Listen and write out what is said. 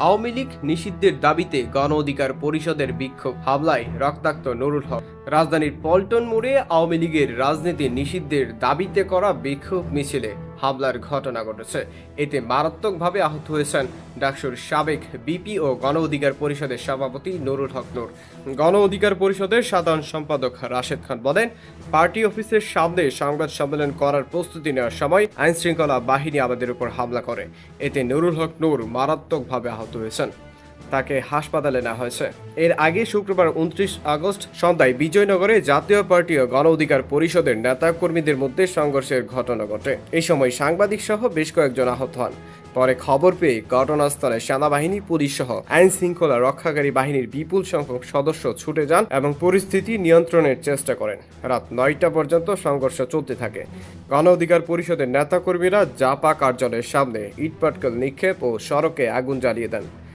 আওয়ামী লীগ নিষিদ্ধের দাবিতে গণ অধিকার পরিষদের বিক্ষোভ হামলায় রক্তাক্ত নুরুল হক। রাজধানীর পল্টন মোড়ে আওয়ামী লীগের রাজনীতি নিষিদ্ধের দাবিতে করা বিক্ষোভ মিছিলে। হামলার ঘটনা ঘটেছে। এতে মারাত্মকভাবে আহত হয়েছেন ডাকসুর সাবেক বিপি ও গণ অধিকার পরিষদের সভাপতি নুরুল হক নূর। গণ অধিকার পরিষদের সাধারণ সম্পাদক রাশেদ খান বলেন, পার্টি অফিসের সামনে সংবাদ সম্মেলন করার প্রস্তুতি নেওয়ার সময় আইনশৃঙ্খলা বাহিনী আমাদের উপর হামলা করে। এতে নুরুল হক নূর মারাত্মকভাবে আহত হয়েছেন। তাকে হাসপাতালে নেওয়া হয়েছে। এর আগে শুক্রবার উনত্রিশ আগস্ট সন্ধ্যায় বিজয়নগরে জাতীয় পার্টি ও গণ অধিকার পরিষদের নেতা কর্মীদের মধ্যে সংঘর্ষের ঘটনা ঘটে। এই সময় সাংবাদিক সহ বেশ কয়েকজন আহত হন। পরে খবর পেয়ে ঘটনাস্থলে সেনাবাহিনী, পুলিশ সহ আইন শৃঙ্খলা রক্ষাকারী বাহিনীর বিপুল সংখ্যক সদস্য ছুটে যান এবং পরিস্থিতি নিয়ন্ত্রণের চেষ্টা করেন। রাত নয়টা পর্যন্ত সংঘর্ষ চলতে থাকে। গণ অধিকার পরিষদের নেতাকর্মীরা জাপা কার্যালয়ের সামনে ইটপাটকেল নিক্ষেপ ও সড়কে আগুন জ্বালিয়ে দেন।